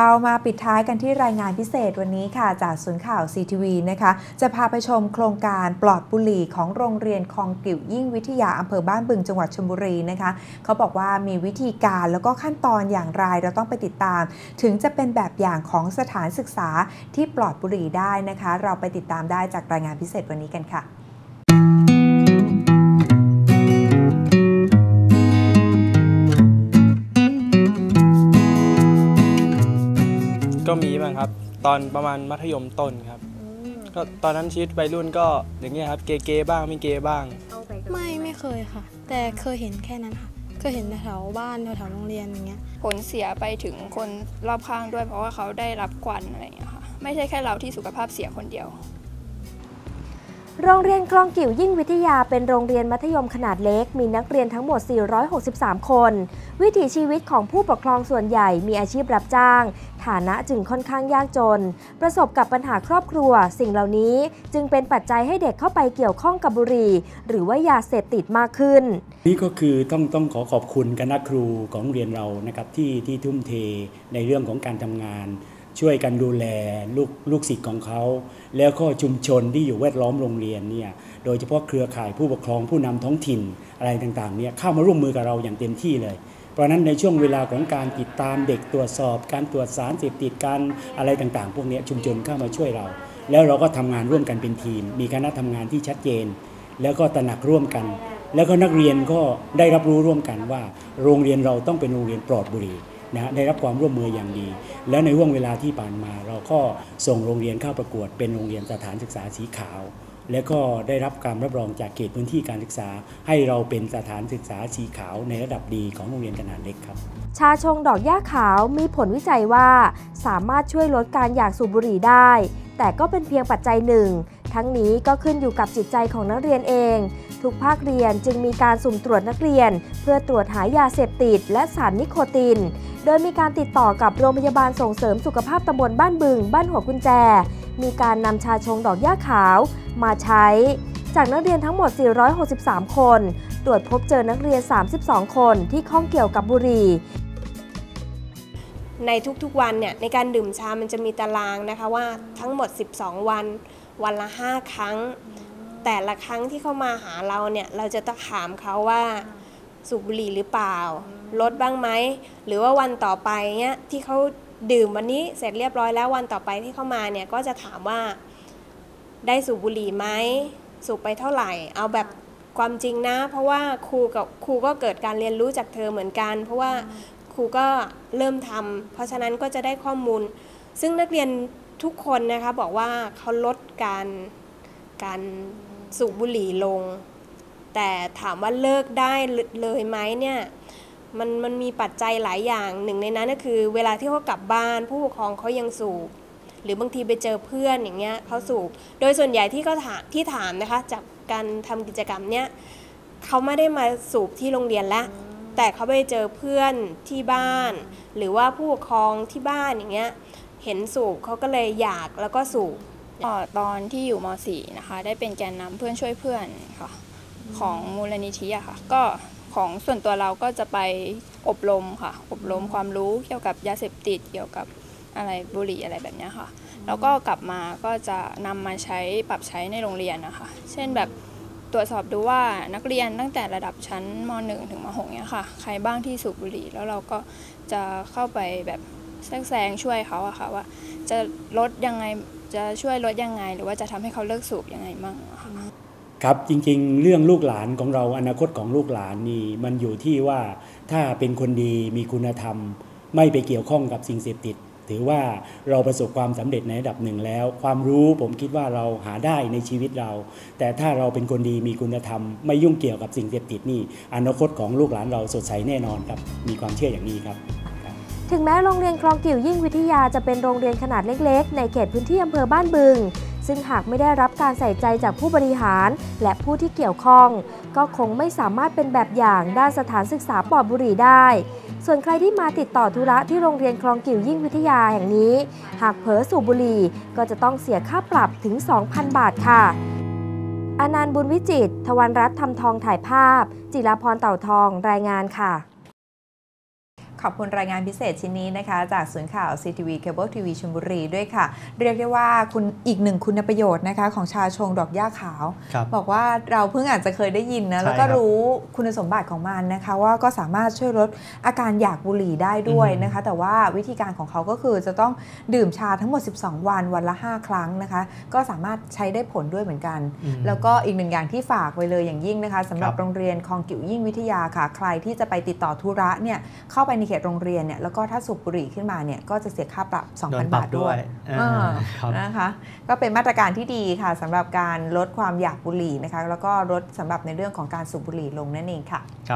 เรามาปิดท้ายกันที่รายงานพิเศษวันนี้ค่ะ จากศูนย์ข่าว CTV นะคะ จะพาไปชมโครงการปลอดบุหรี่ของโรงเรียนคลองกิ่วยิ่งวิทยาอำเภอบ้านบึงจังหวัดชลบุรีนะคะ เขาบอกว่ามีวิธีการแล้วก็ขั้นตอนอย่างไรเราต้องไปติดตาม ถึงจะเป็นแบบอย่างของสถานศึกษาที่ปลอดบุหรี่ได้นะคะ เราไปติดตามได้จากรายงานพิเศษวันนี้กันค่ะ ครับ ตอนประมาณมัธยมต้นครับก็ตอนนั้นชีวิตวัยรุ่นก็อย่างเงี้ยครับ เกย์ๆบ้างไม่เกย์บ้าง ไม่ไม่เคยค่ะ แต่เคยเห็นแค่นั้นค่ะเคยเห็นแถวๆบ้านแถวๆโรงเรียนอย่างเงี้ย ผลเสียไปถึงคนรอบข้างด้วยเพราะว่าเขาได้รับควันอะไรอย่างเงี้ยค่ะ ไม่ใช่แค่เราที่สุขภาพเสียคนเดียว โรงเรียนคลองกิ่วยิ่งวิทยาเป็นโรงเรียนมัธยมขนาดเล็ก มีนักเรียนทั้งหมด 463 คน วิถีชีวิตของผู้ปกครองส่วนใหญ่มีอาชีพรับจ้าง ฐานะจึงค่อนข้างยากจน ประสบกับปัญหาครอบครัว สิ่งเหล่านี้จึงเป็นปัจจัยให้เด็กเข้าไปเกี่ยวข้องกับบุหรี่ หรือว่ายาเสพติดมากขึ้น นี่ก็คือต้องต้องขอขอบคุณคณะครูของโรงเรียนเรานะครับที่ที่ทุ่มเทในเรื่องของการทำงาน ช่วยกันดูแลลูกลูกศิษย์ของเขา แล้วก็ชุมชนที่อยู่แวดล้อมโรงเรียนเนี่ยโดยเฉพาะเครือข่ายผู้ปกครองผู้นำท้องถิ่นอะไรต่างๆเนี่ยเข้ามาร่วมมือกับเราอย่างเต็มที่เลย เพราะฉะนั้นในช่วงเวลาของการติดตามเด็กตรวจสอบ การตรวจสารเสพติดการอะไรต่างๆ พวกนี้ชุมชนเข้ามาช่วยเรา แล้วเราก็ทำงานร่วมกันเป็นทีม มีคณะทำงานที่ชัดเจน แล้วก็ตระหนักร่วมกัน แล้วก็นักเรียนก็ได้รับรู้ร่วมกันว่า โรงเรียนเราต้องเป็นโรงเรียนปลอดบุหรี่ นะได้รับความร่วมมืออย่างดี แล้วในห่วงเวลาที่ผ่านมา เราก็ส่งโรงเรียนเข้าประกวด เป็นโรงเรียนสถานศึกษาสีขาว แล้วก็ได้รับการรับรองจากเขตพื้นที่การศึกษา ให้เราเป็นสถานศึกษาสีขาวในระดับดีของโรงเรียนขนาดเล็กครับ ชาชงดอกหญ้าขาวมีผลวิจัยว่าสามารถช่วยลดการอยากสูบบุหรี่ได้ แต่ก็เป็นเพียงปัจจัยหนึ่งทั้งนี้ก็ขึ้นอยู่กับจิตใจของนักเรียนเอง ทุกภาคเรียนจึงมีการสุ่มตรวจนักเรียน เพื่อตรวจหายาเสพติดและสารนิโคติน ดยมีการติดต่อกับโรงพยาบาลส่งเสริมสุขภาพตำบลบ้านบึง บ้านหัวกุญแจ มีการนำชาชงดอกหญ้าขาวมาใช้ จากนักเรียนทั้งหมด 463 คน ตรวจพบเจอนักเรียน 32 คนที่ข้องเกี่ยวกับบุหรี่ในทุกๆวันเนี่ยในการดื่มชา มันจะมีตารางนะคะว่าทั้งหมด 12 วัน วันละ 5 ครั้ง แต่ละครั้งที่เขามาหาเราเนี่ย เราจะต้องถามเขาว่า สูบบุหรี่หรือเปล่า ลดบ้างไหม หรือว่าวันต่อไปเนี่ยที่เขาดื่มวันนี้เสร็จเรียบร้อยแล้ววันต่อไปที่เขามาเนี่ยก็จะถามว่าได้สูบบุหรี่ไหมสูบไปเท่าไหร่ เอาแบบความจริงนะ เพราะว่าครูกับครูก็เกิดการเรียนรู้จากเธอเหมือนกัน เพราะว่าครูก็เริ่มทำเพราะฉะนั้นก็จะได้ข้อมูล ซึ่งนักเรียนทุกคนนะคะบอกว่าเขาลดการการสูบบุหรี่ลง แต่ถามว่าเลิกได้เลยไหมเนี่ยมันมันมีปัจจัยหลายอย่างหนึ่งในนั้นก็คือ เวลาที่เขากลับบ้านผู้ปกครองเขายังสูบ หรือบางทีไปเจอเพื่อนอย่างเงี้ยเขาสูบ โดยส่วนใหญ่ที่เขาถามที่ถามนะคะ จากการทำกิจกรรมเนี้ยเขาไม่ได้มาสูบที่โรงเรียนล้วแต่เขาไปเจอเพื่อนที่บ้าน หรือว่าผู้ปกครองที่บ้านอย่างเงี้ยเห็นสูบเขาก็เลยอยากแล้วก็สูบตอนที่อยู่ม .4 นะคะ ได้เป็นแกนนำเพื่อนช่วยเพื่อนค่ะ ของมูลนิธิอะค่ะ ก็ของส่วนตัวเราก็จะไปอบรมค่ะ อบรมความรู้เกี่ยวกับยาเสพติดเกี่ยวกับอะไรบุหรี่อะไรแบบเนี้ยค่ะ แล้วก็กลับมาก็จะนำมาใช้ปรับใช้ในโรงเรียนนะคะ เช่นแบบตรวจสอบดูว่านักเรียนตั้งแต่ระดับชั้นม .1 ถึงม .6 เนี่ยค่ะ ใครบ้างที่สูบบุหรี่ แล้วเราก็จะเข้าไปแบบแทรกแซงช่วยเขาอะค่ะว่า จะลดยังไงจะช่วยลดยังไง หรือว่าจะทำให้เขาเลิกสูบยังไงมั่งค่ะ ครับจริงๆ เรื่องลูกหลานของเราอนาคตของลูกหลานนี่มันอยู่ที่ว่าถ้าเป็นคนดีมีคุณธรรม ไม่ไปเกี่ยวข้องกับสิ่งเสพติด ถือว่าเราประสบความสำเร็จในระดับหนึ่งแล้ว ความรู้ผมคิดว่าเราหาได้ในชีวิตเรา แต่ถ้าเราเป็นคนดีมีคุณธรรม ไม่ยุ่งเกี่ยวกับสิ่งเสพติดนี่อนาคตของลูกหลานเราสดใสแน่นอนครับมีความเชื่ออย่างนี้ครับถึงแม้โรงเรียนคลองกิ่วยิ่งวิทยาจะเป็นโรงเรียนขนาดเล็ก ๆ ในเขตพื้นที่อำเภอบ้านบึง ซึ่งหากไม่ได้รับการใส่ใจจากผู้บริหาร และผู้ที่เกี่ยวข้อง ก็คงไม่สามารถเป็นแบบอย่างด้านสถานศึกษาปลอดบุหรี่ได้ ส่วนใครที่มาติดต่อธุระที่โรงเรียนคลองกิ่วยิ่งวิทยาแห่งนี้ หากเผลอสูบบุหรี่ก็จะต้องเสียค่าปรับถึง 2,000 บาทค่ะอนันต์บุญวิจิตทวันรัตน์ทำทองถ่ายภาพ จิราพรเต่าทองรายงานค่ะ ขอบคุณรายงานพิเศษชิ้นนี้นะคะ จากศูนย์ข่าว CTV Cable TV ชลบุรีด้วยค่ะ เรียกได้ว่าคุณอีกหนึ่งคุณประโยชน์นะคะ ของชาชงดอกหญ้าขาวครับบอกว่าเราเพิ่งอาจจะเคยได้ยินนะใช่แล้วก็ครับรู้คุณสมบัติของมันนะคะ ว่าก็สามารถช่วยลดอาการอยากบุหรี่ได้ด้วยอืมนะคะ แต่ว่าวิธีการของเขาก็คือจะต้องดื่มชาทั้งหมด 12 วันวันละ 5 ครั้งนะคะ ก็สามารถใช้ได้ผลด้วยเหมือนกันอืมแล้วก็อีกหนึ่งอย่างที่ฝากไว้เลยอย่างยิ่งนะคะสำหรับครับโรงเรียนคลองกิ่วยิ่งวิทยาค่ะ ใครที่จะไปติดต่อธุระเนี่ยเข้าไปในเขตโรงเรียนเนี่ยแล้วก็ถ้าสูบบุหรี่ขึ้นมาเนี่ยก็จะเสียค่าปรับโดน2,000ปรับาทด้วยอ่าอ่าครับนะคะก็เป็นมาตรการที่ดีค่ะสำหรับการลดความอยากบุหรี่นะคะแล้วก็ลดสำหรับในเรื่องของการสูบบุหรี่ลงนั่นเองค่ะ